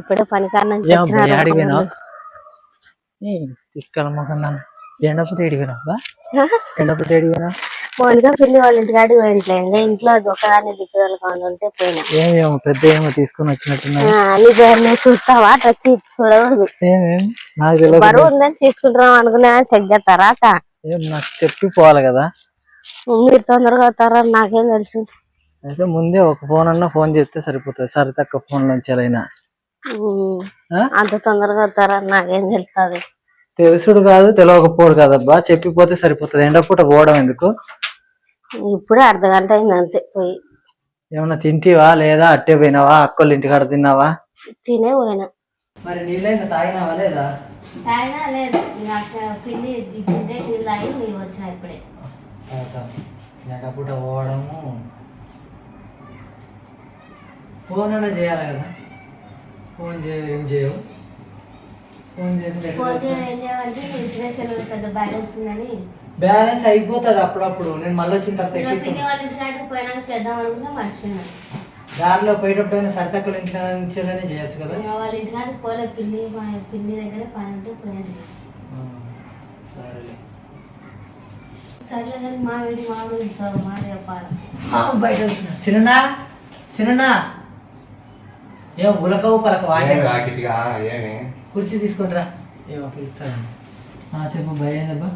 ఉమ్, అప్పుడే పని కారణం ఏమో భయ అడిగాను? తిక్కల మొహం ఎండపుట్టి అడిగాను మౌనిగా పిల్లి వాళ్ళ ఇంటికాడికి పోయింట్లే ఇంకా ఇంట్లో ఒకదాన్ని దిక్కుదల ఉంటే పోయినా. ఏమేమో పెద్ద ఏమో తీసుకొని వచ్చినట్టున్నా నీ పేరు చూస్తావా? వచ్చి తెలియదు. బరువు ఉందని తీసుకుంటున్నాం అనుకున్నా చెక్ చేస్తారా నాకు చెప్పి పోవాలి కదా. మీరు తొందరగా వస్తారా నాకేం తెలుసు. అయితే ముందే ఒక ఫోన్ అన్నా ఫోన్ చేస్తే సరిపోతుంది. సరే తక్కువ ఫోన్ నుంచి అయినా? అంత తొందరగా వస్తారా? నాకేం తెలుస్తుంది తెలుసుడు కాదు తెలియకపోడు కాదబ్బా. చెప్పిపోతే సరిపోతుంది. ఎండపూట పోవడం ఎందుకు? ఇప్పుడే అర్ధ గంట అయింది అంతే పోయి. ఏమన్నా తింటివా? లేదా అట్టే పోయినావా? అక్కోళ్ళ ఇంటికాడ తిన్నావా? తినే పోయినా. మరి నీళ్ళైనా తాగినావా లేదా? తాగినా లేదు. పిల్లి తింటే నీళ్ళు తాగి నీళ్ళు వచ్చినా ఇప్పుడే. ఎండపూట పోవడము. ఫోన్ అన్నా చేయాలి కదా? ఫోన్ చేయవు ఏం చేయవు ఫోన్ చేయ- బ్యాలెన్స్ ఉందని. బ్యాలెన్స్ అయిపోతుంది అప్పుడప్పుడు. నేను మళ్ళీ వచ్చిన తర్వాత చేద్దాం అనుకున్నా మర్చిపోయినా. దారిలో పోయేటప్పుడైనా సరితక్కువ ఇంట్లో నుంచేనే చేయొచ్చు కదా? వాళ్ళ ఇంటికాడికి పోలే. పిన్ని మా- పిన్ని దగ్గర పని ఉంటే పోయాను సరేలే. సర్లే కానీ మా వీడి మా గురించి చదువు మాట చెప్పాలి బయట వచ్చిన. చిన్న చిన్న ఏం ఉలకవు పలకవు ఏమి ఏమి? కుర్చీ తీసుకుంటారా ఏమో పిలుస్తాను ఆ, చెప్పు భయ ఏందబ్బా?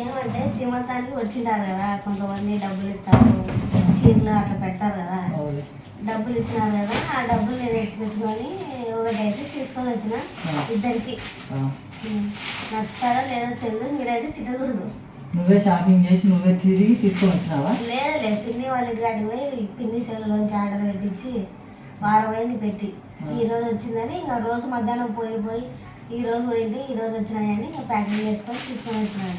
ఏమంటే సీమంతానికి వచ్చింటారు కదా కొంతమంది డబ్బులు ఇస్తారు. చీరలు అట్లా పెడతారు కదా. డబ్బులు ఇచ్చినారు కదా ఆ డబ్బులు నేను ఎత్తి పెట్టుకొని ఒకటైతే తీసుకొని వచ్చిన ఇద్దరికి. నచ్చుతారో లేదో తెలియదు మీరైతే తిట్టకూడదు. నువ్వే షాపింగ్ చేసి నువ్వే తిరిగి తీసుకొని వచ్చినావా? లేదు లేదు పిన్ని వాళ్ళ ఇంటికాడికి పోయి పిన్ని సెలవులోంచి ఆర్డర్ పెట్టించి వారం అయింది పెట్టి ఈ రోజు వచ్చిందని ఇంకా రోజు మధ్యాహ్నం పోయి పోయి ఈ రోజు పోయింది ఈ రోజు వచ్చినాయని ఇంకా ప్యాకింగ్ చేసుకొని తీసుకొని వచ్చినాను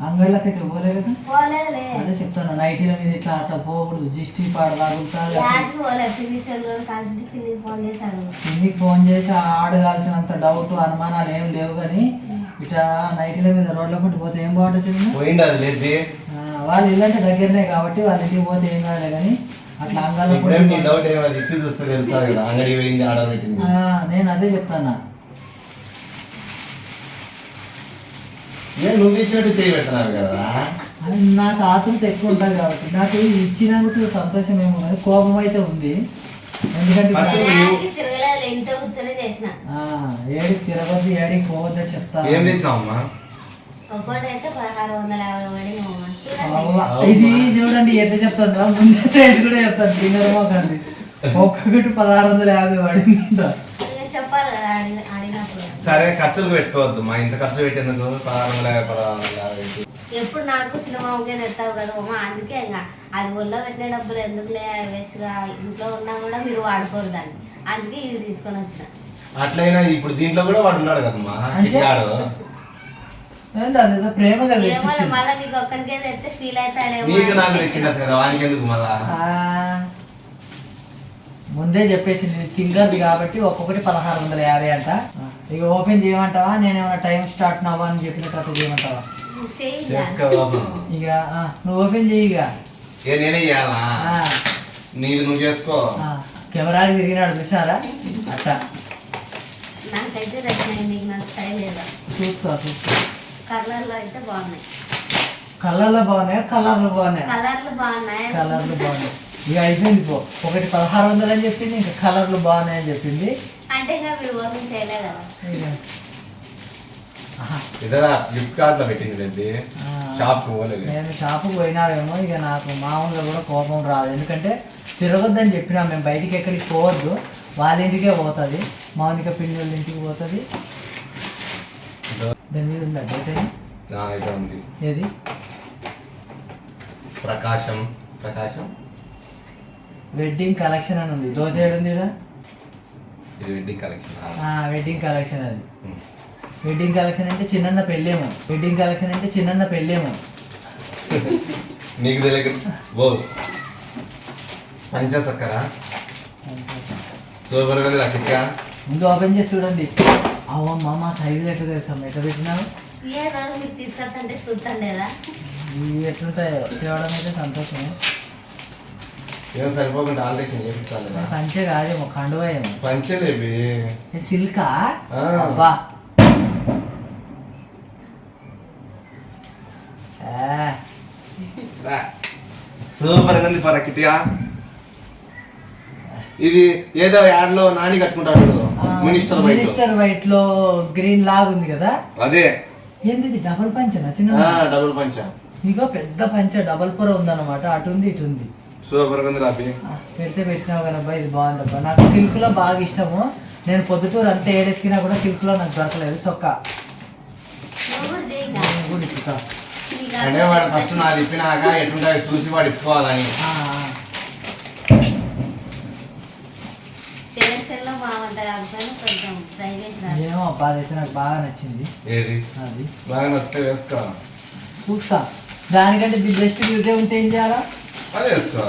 అంగళ్ళకైతే పోలే కదా? పోలేదులే. అదే చెప్తాను నైటీల మీద ఇట్లా అట్లా పోకూడదు జిస్టి పాడు కలిసి ఫోన్ ఫోన్ చేసి అడగాల్సినంత డౌట్ అనుమానాలు ఏం లేవు కానీ ఇట్లా నైటీల మీద రోడ్ల పుట్టి పోతే ఏం బాగుంటుంది లేదు వాళ్ళ ఇల్లు అంటే దగ్గరనే కాబట్టి వాళ్ళ ఇంటికి పోతే ఏం కాదు కానీ అట్లా అంగాల ఇప్పుడేం నీ డౌట్ ఏమది? ఇట్లు చూస్తే తెలుస్తుంది కదా? అంగడి పోయింది ఆర్డర్ పెట్టింది. నేను అదే చెప్తానా. ఏం నువ్వు ఇచ్చినట్టు చేయి పెడుతున్నావు కదా? నాకు ఆతృత ఎక్కువ ఉంటుంది కాబట్టి. నాకు ఇచ్చినందుకు సంతోషం ఏమో కానీ కోపం అయితే ఉంది. ఎందుకంటే ఏడికి తిరగద్దు ఏడికి పోవద్దని చెప్తా ఏం చేసినావమ్మా ఒక్కోటి అయితే పదహారు వందల యాభై అవ్వ, ఇది చూడండి ఎట్లా చెప్తాను ముందే రేట్ కూడా చెప్తాను తినడమో కానీ ఒక్కొక్కటి పదహారు వందల యాభై పడింది ఇంకా చెప్పాలి కదా అడిగినప్పుడు. సరే ఖర్చులు పెట్టుకోవద్దు. మా ఇంత ఖర్చు పెట్టేందుకు పదహారు వందల యాభై పదహారు వందల యాభై ఎప్పుడు నాకు సినిమా ఒకే తెస్తావు కదా అమ్మ అందుకే ఇంకా. అది ఒళ్ళో పెట్టిన డబ్బులు ఎందుకులే వేస్ట్గా ఇంట్లో ఉన్నా కూడా మీరు వాడుకోరు దాన్ని. అందుకే ఇది తీసుకొని వచ్చిన. అట్లయినా ఇప్పుడు దీంట్లో కూడా వాడు ఉన్నాడు కదమ్మా అదేదో ప్రేమగా ఏమో తెచ్చిచ్చింది. మళ్ళీ నీకు ఒక్కరికే తెస్తే ఫీల్ అవుతాడేమో నీకు అని నాకు తెచ్చిన. తెచ్చిండదు కదా వానికి ఎందుకు మళ్ళా? ఆ, ముందే చెప్పేసింది తింగర్ది కాబట్టి ఒక్కొక్కటి పదహారు వందల యాభై అంట. ఇక ఓపెన్ చేయమంటావా? నేనేమైనా టైం స్టార్ట్ నవ్వా అని చెప్పిన తర్వాత చేయమంటావా? ఇక. నువ్వు ఓపెన్ చేయి ఇక. ఏ నేనే చేయాలా? ఆ, నీది నువ్వు చేసుకో. ఆ, కెమెరాకి తిరిగినాడు చూసారా అట్లా చూస్తా చూస్తా. కలర్లో అయితే బాగున్నాయి. కలర్లు బాగున్నాయా? కలర్లు బాగున్నాయా? కలర్లు బాగున్నాయి? కలర్లు బాగున్నాయి. ఇక అయిపోయింది పో. ఒకటి పదహారు వందలు అని చెప్పింది ఇంకా కలర్లు బాగున్నాయని చెప్పింది. అంటే ఇంకా మీరు ఓపెన్ చేయలే కదా. ఇక. ఆహా, ఇదరా ఫ్లిప్కార్ట్లో పెట్టింది రెడ్డి ఆ. షాప్ పోలేదు. నేను షాపుకి పోయినావేమో ఇక నాకు మామూలుగా కూడా కోపం రాదు. ఎందుకంటే తిరగొద్దని చెప్పినా మేము బయటికి ఎక్కడికి పోవద్దు. వాళ్ళ ఇంటికే పోతుంది. మౌనిక పిండి వాళ్ళ ఇంటికి పోతుంది. దాని మీద ఉందా? అయితే ఉంది. ఏది? ప్రకాశం. ప్రకాశం? వెడ్డింగ్ కలెక్షన్ అని ఉంది. ఉంది ఈడ? ఇది వెడ్డింగ్ కలెక్షన్ వెడ్డింగ్ కలెక్షన్ అది. వెడ్డింగ్ కలెక్షన్ అంటే చిన్నన్న పెళ్ళేమో. వెడ్డింగ్ కలెక్షన్ అంటే చిన్నన్న పెళ్ళేమో. నీకు తెలియక ఓ పంచచక్కర. సూపర్ కదా ముందు ఓపెన్ చేసి చూడండి. అవమ్మ మా సైజులు ఎట్లా తెలుసా ఎట్లా పెట్టినావు? ఏ రోజు మీరు తీసుకొస్తుంటే చూస్తాను లేదా? ఇవి ఎట్లుంటాయో తేవడం అయితే సంతోషమే. ఏం సరిపోకుండా ఆల్టేషన్ చేయించాలి పంచే కాదేమో కండువా ఏమో పంచలేవి ఏ సిల్కా. అబ్బా. సూపర్ ఉంది పరా కిటియా. ఇది ఏదో యాడ్లో నాని కట్టుకుంటాడు. మినిస్టర్ బయట మినిస్టర్ వైట్లో గ్రీన్ లాగా ఉంది కదా? అదే. ఏంది డబుల్ పంచనా చిన్న డబుల్ పంచ. ఇగో పెద్ద పంచ డబల్ పొర ఉందన్నమాట. అటు ఉంది ఇటు ఉంది. సూపర్ ఉంది రాబి పెడితే పెట్టినావు కదబ్బా ఇది బాగుందబ్బా. నాకు సిల్క్లో బాగా ఇష్టము. నేను పొద్దుటూరు అంతా ఏడెత్తినా కూడా సిల్క్లో నాకు దొరకలేదు చొక్కా. నీకు ఫస్ట్ నాది ఇప్పినాక ఎటుంటాయి చూసి వాడు ఇప్పుకోవాలని ఆ, ఆ. సెలక్షన్లో బాగుంటుంది అందుకని కొంచెం ట్రై చేసిన ఏమో అబ్బా అదైతే నాకు బాగా నచ్చింది. ఏది? అది. బాగా నచ్చితే వేసుకో చూస్తా. దానికంటే ది బెస్ట్ ఇదే ఉంటే ఏం చేయాలా? అదే వేసుకో.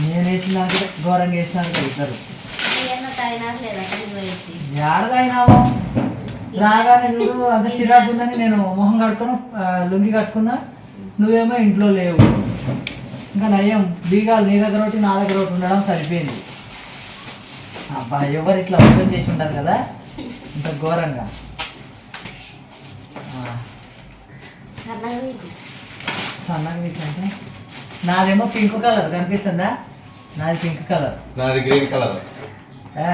నేను ఇద్దరు. ఏడదైనావో రాగానే చూడు అంత చిరాకు ఉందని నేను మొహం కట్టుకున్నా లుంగి కట్టుకున్నా. నువ్వేమో ఇంట్లో లేవు. ఇంకా నయ్యం బీగాలు నీ దగ్గర ఒకటి నా దగ్గర ఒకటి ఉండడం సరిపోయింది. అబ్బా ఎవరు ఇట్లా ఓపెన్ చేసి ఉంటారు కదా? ఇంత ఘోరంగా. సన్నగా వీటికంటే నాదేమో పింక్ కలర్ కనిపిస్తుందా? నాది పింక్ కలర్. నాది గ్రీన్ కలర్. ఏ?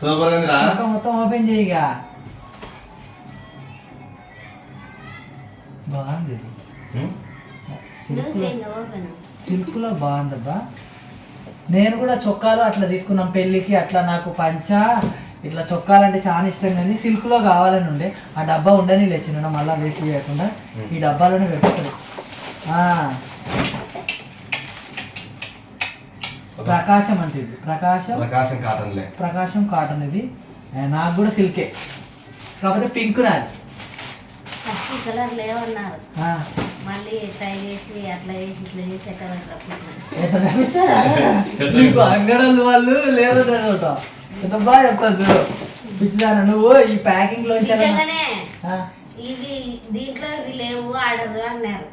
సూపర్ చొక్కా మొత్తం ఓపెన్ చేయగా బాగుంది సిల్క్లో బాగుందబ్బా. నేను కూడా చొక్కాలు అట్లా తీసుకున్నాం పెళ్ళికి అట్లా నాకు పంచ ఇట్లా చొక్కాలంటే చాలా ఇష్టం కానీ సిల్క్లో కావాలని ఉండే. ఆ డబ్బా ఉండని లేచిన మళ్ళీ వేస్ట్ చేయకుండా ఈ డబ్బాలోనే పెట్టుతారు ఆ. ప్రకాశం అంటే ఇది. ప్రకాశం ప్రకాశం కాటన్లే ప్రకాశం కాటన్ ఇది. నాకు కూడా సిల్కే. కాకపోతే పింక్ నాది. కలర్ లేవన్నారు. ఆ, మళ్ళీ ట్రై చేసి అట్లా చేసి ఇట్లా చేసి కనిపిస్తారా? నీకు అంగడలు వాళ్ళు లేదు అనమాట ఎంత బాగా చెప్తాను చూడు. పిచ్చిదాన నువ్వు ఈ ప్యాకింగ్ ఆ, ఇవి దీంట్లో ఇవి లేవు ఆర్డర్ అన్నారు.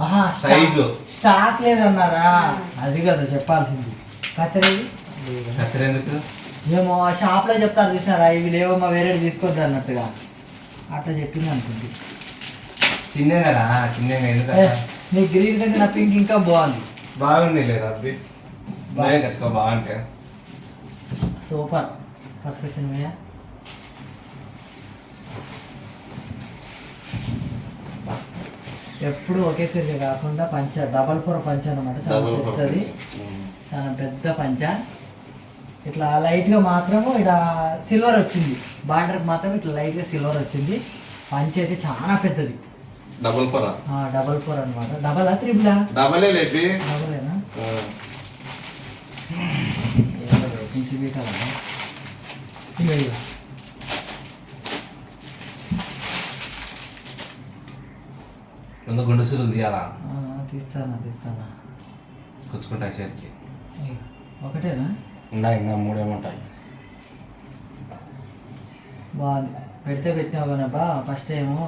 ఆహా, స్టా- సైజు. స్టాక్ లేదన్నారా? అది కదా చెప్పాల్సింది. కత్తెర ఇది? లేదు. కత్తిరి ఎందుకు? ఏమో ఆ షాప్లో చెప్తారు చూసినారా? ఇవి లేవమ్మా వేరే తీసుకోవద్దు అన్నట్టుగా. అట్లా చెప్పింది అనుకుంది చిన్నే కదా చిన్నే ఎందుకు ఏ, అట్లా? నీ గ్రీన్ కంటే నా పింక్ ఇంకా బాగుంది. బాగుంది లే రబ్బి. బాగా కట్టుకో బాగుంటే సూపర్. పట్టుకొచ్చిన భయ్యా ఎప్పుడు ఒకే తిరిగి కాకుండా పంచ డబల్ ఫోర్ పంచ అనమాట చాలా పెద్దది. చాలా పెద్ద పంచ. ఇట్లా లైట్గా మాత్రము ఇక్కడ సిల్వర్ వచ్చింది. బార్డర్ మాత్రం ఇట్లా లైట్గా సిల్వర్ వచ్చింది. పంచ అయితే చాలా పెద్దది. డబుల్ పొర డబల్ ఫోర్ అనమాట డబల్ త్రిబులా డబలే లేపి. డబలేనా కొంచెం ఇగో ముందు గుండు సూరులు తీయాలా? ఆ, తీస్తానా తీస్తానా. కూర్చుకుంటా చేతికి. ఒకటేనా? ఇంకా ఇంకా మూడేముంటాయి బాగుంది. పెడితే పెట్టినావు కనబ్బా ఫస్ట్ ఏమో.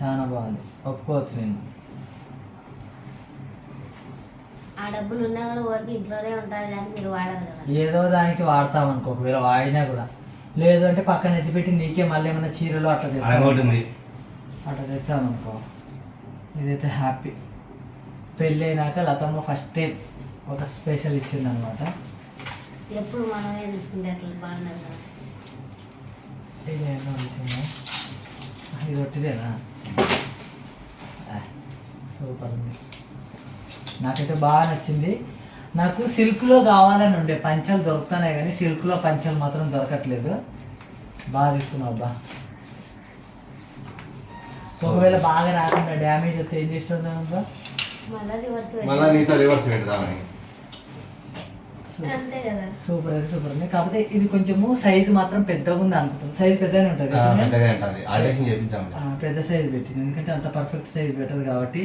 చాలా బాగుంది ఒప్పుకోవచ్చు నేను. ఆ డబ్బులు ఉన్నా కూడా ఊరికి ఇంట్లోనే ఉంటుంది కానీ మీరు వాడరు కదా. ఏదో దానికి వాడతాం అనుకో ఒకవేళ వాడినా కూడా. లేదు అంటే పక్కన ఎత్తి పెట్టి నీకే మళ్ళీ ఏమైనా చీరలు అట్లా తెచ్చాను అడగొట్టింది అట్లా తెచ్చాను అనుకో. ఇదైతే హ్యాపీ పెళ్ళి అయినాక లతమ్మ ఫస్ట్ టైం ఒక స్పెషల్ ఇచ్చింది అనమాట ఎప్పుడు మనమే తీసుకుంటే అట్లా బాగుండదు కదా. ఇది విషయము ఇది ఒట్టిదేనా? సూపర్ ఉంది. నాకైతే బాగా నచ్చింది. నాకు సిల్క్లో కావాలని ఉండే పంచలు దొరుకుతున్నాయి కానీ సిల్క్లో పంచలు మాత్రం దొరకట్లేదు. బాగా తీసుకున్నావు అబ్బా. ఒకవేళ బాగా రాకుండా డ్యామేజ్ వస్తే ఏం చేస్తుంది అబ్బా? మళ్ళీ రివర్స్ పెడదామని సూపర్ అయితే సూపర్ ఉంది. కాకపోతే ఇది కొంచెము సైజు మాత్రం పెద్దగా ఉంది అనుకుంటుంది. సైజు పెద్దగానే ఉంటుంది పెద్ద సైజ్ పెట్టింది. ఎందుకంటే అంత పర్ఫెక్ట్ సైజ్ పెట్టదు కాబట్టి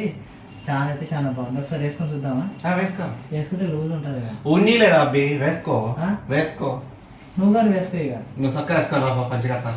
చాలా అయితే చాలా బాగుంది. ఒకసారి వేసుకొని చూద్దామా? ఆ, వేసుకో. వేసుకుంటే లూజ్ ఉంటుంది కదా. ఉన్నీలే రాబ్బి వేసుకో. ఆ? వేసుకో. నువ్వు కానీ వేసుకో ఇక. నువ్వు చక్క వేసుకో రా పంచకట్ట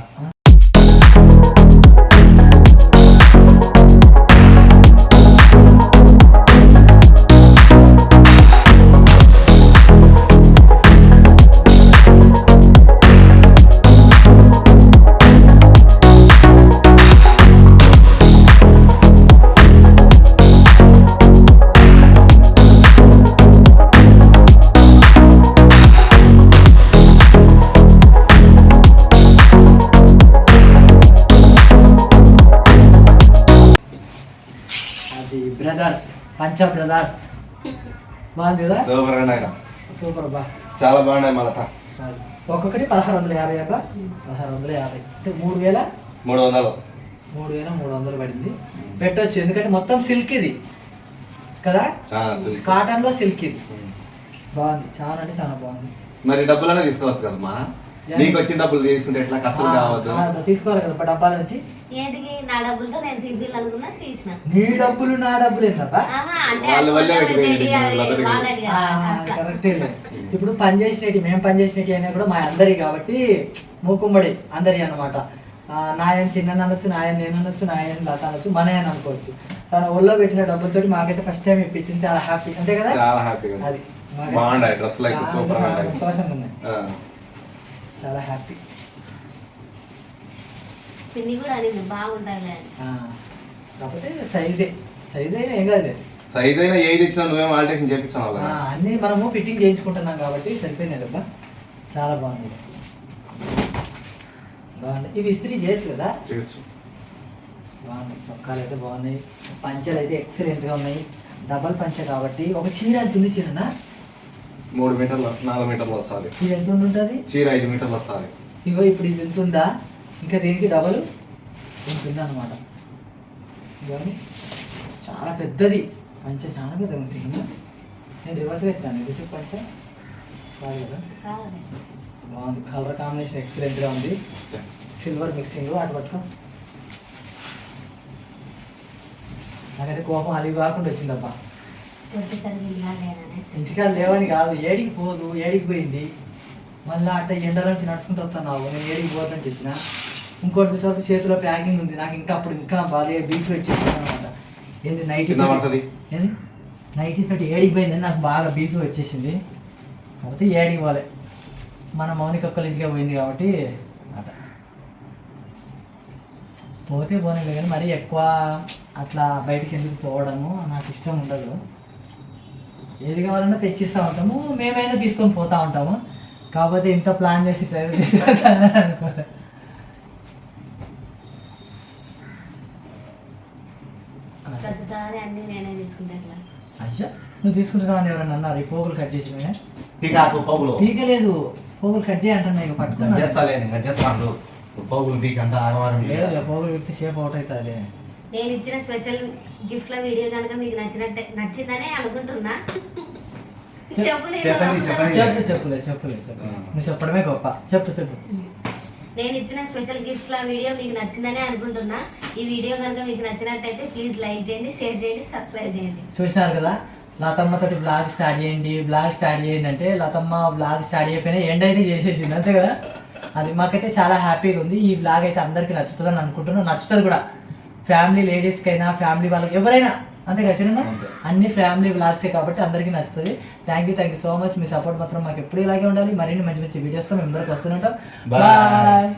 పంచ బ్రదర్స్ బాగుంది కదా? సూపర్ అండి ఆయన. సూపర్ బా చాలా బాగున్నాయి మళ్ళా ఒక్కొక్కటి పదహారు వందల యాభై అబ్బా. పదహారు వందల యాభై. అంటే మూడు వేల? మూడు వందలు. మూడు వేల మూడు వందలు పడింది. పెట్టొచ్చు. ఎందుకంటే మొత్తం సిల్క్ ఇది. కదా? ఆ, సిల్క్. కాటన్లో సిల్క్ ఇది బాగుంది. చాలా అంటే చాలా బాగుంది. మరి డబ్బులనే తీసుకోవచ్చు కదమ్మా? నీకు వచ్చిన డబ్బులు తీసుకుంటే ఎట్లా ఖర్చులు కావద్దు? తీసుకోవాలి కదా. డబ్బాల నుంచి. ఏంటికి నా డబ్బులతో నేను తీపియాలనుకున్నా తీసిన. నీ డబ్బులు నా డబ్బులు ఏంటబ్బా. కరెక్టే. ఇప్పుడు పని చేసినట్టు మేము పని చేసినట్టు అయినా కూడా మా అందరి కాబట్టి మూకుమ్మడి అందరి అనమాట నాయన చిన్న అనొచ్చు నాయన నేను అనొచ్చు నాయన లత అనొచ్చు మన ఆయన అనుకోవచ్చు. తన ఒళ్ళో పెట్టిన డబ్బులతో మాకైతే ఫస్ట్ టైం ఇప్పించింది చాలా హ్యాపీ అంతే కదా? చాలా హ్యాపీగా అది. బాగున్నాయి అయితే చాలా సూపర్ సంతోషంగా ఉన్నాయి ఆ. చాలా హ్యాపీ పిన్ని కూడా అనింది బాగుంటాయిలే అని. కాకపోతే సైజే సైజ్ అయినా ఏం కాదు సైజ్ అయినా ఏది ఇచ్చినా నువ్వేం ఆల్టేషన్ చేపించావు ఆ, కదా అన్నీ మనము ఫిట్టింగ్ చేయించుకుంటున్నాం కాబట్టి సరిపోయింది అబ్బా. చాలా బాగుంది. బాగుంది. ఇవి ఇస్త్రీ చేయొచ్చు కదా? చేయొచ్చు. బాగున్నాయి చొక్కాలు అయితే బాగున్నాయి. పంచలు అయితే ఎక్సలెంట్గా ఉన్నాయి. డబల్ పంచ కాబట్టి ఒక చీర ఎంత ఉంది చీరనా? మూడు మీటర్లు నాలుగు మీటర్లు వస్తుంది. ఇది ఎంత ఉంటుంది చీర ఐదు మీటర్లు వస్తుంది. ఇగో ఇప్పుడు ఇది ఎంత ఉందా? ఇంకా దీనికి డబల్ ఉందా అనమాట ఇవన్నీ చాలా పెద్దది. పంచ చాలా పెద్దగా ఉంది నేను రివర్స్ పెట్టాను. రివర్స్ పంచ? బాగా కదా? కావాలి. బాగుంది. కలర్ కాంబినేషన్ ఎక్సలెంట్గా ఉంది. సిల్వర్ మిక్సింగ్ అటు పట్టుకో. నాకైతే కోపం అది కాకుండా వచ్చిందబ్బా. ఇంటికాడ లేవని కాదు. ఏడికి పోదు. ఏడికి పోయింది. మళ్ళీ అట్ట ఎండల నుంచి నడుచుకుంటూ వస్తున్నావు నేను ఏడికి పోదని చెప్పిన. ఇంకోటి చూసేవరకు చేతిలో ప్యాకింగ్ ఉంది. నాకు ఇంకా అప్పుడు ఇంకా బాగా బీపీ వచ్చేసింది అనమాట ఏంది నైటీ. ఏంది? నైటీ తోటి ఏడికి పోయిందని నాకు బాగా బీపీ వచ్చేసింది. కాబట్టి ఏడికి పోలే. మన మౌనిక ఒక్కల ఇంటికే పోయింది కాబట్టి అట. పోతే పోనీ కానీ మరీ ఎక్కువ అట్లా బయటికి ఎందుకు పోవడము నాకు ఇష్టం ఉండదు. ఏది కావాలన్నా తెచ్చిస్తూ ఉంటాము. మేమైనా తీసుకొని పోతా ఉంటాము. కాకపోతే ఇంత ప్లాన్ చేసి ట్రైల్ తీసుకెళ్తానని అనుకోలే ప్రతిసారి అన్ని నేనే తీసుకుంటా ఇట్లా అయ్యా నువ్వు తీసుకుంటున్నావు అని ఎవరైనా అన్నారు? ఈ పోగులు కట్ చేసినవే పీకాకు పోగులు. పీకలేదు పోగులు కట్ చేయంటున్నా ఇక పట్టుకున్నా చేస్తాలే నేను చేస్తాను పోగులు పీక్ అంతా ఆగవారం లేదు పోగులు వ్యక్తి షేప్ అవుట్ అవుతుంది నేను ఇచ్చిన స్పెషల్ గిఫ్ట్ల వీడియో కనుక మీకు నచ్చినట్టే నచ్చిందనే అనుకుంటున్నా. చెప్పు చెప్పులే చెప్పులే చెప్పు నువ్వు చెప్పడమే గొప్ప. చెప్పు చెప్పు. నేను ఇచ్చిన స్పెషల్ గిఫ్ట్ల వీడియో మీకు నచ్చిందనే అనుకుంటున్నా. ఈ వీడియో కనుక మీకు నచ్చినట్టయితే ప్లీజ్ లైక్ చేయండి షేర్ చేయండి సబ్స్క్రైబ్ చేయండి. చూసినారు కదా? లతమ్మ తోటి బ్లాగ్ స్టార్ట్ చేయండి. బ్లాగ్ స్టార్ట్ చేయండి అంటే లతమ్మ బ్లాగ్ స్టార్ట్ చేయకపోయినా ఎండ్ అయితే చేసేసింది. అంతే కదా? అది మాకైతే చాలా హ్యాపీగా ఉంది. ఈ బ్లాగ్ అయితే అందరికీ నచ్చుతుందని అనుకుంటున్నాను. నచ్చుతుంది కూడా. ఫ్యామిలీ లేడీస్కైనా ఫ్యామిలీ వాళ్ళకి ఎవరైనా అంతే అంతే. అన్ని ఫ్యామిలీ బ్లాగ్సే కాబట్టి అందరికీ నచ్చుతుంది. Thank you thank you so much me support మాత్రం మాకు ఎప్పుడు ఇలాగే ఉండాలి. మరిన్ని మంచి మంచి వీడియోస్తో మేము అందరికి వస్తుంటాం. బాయ్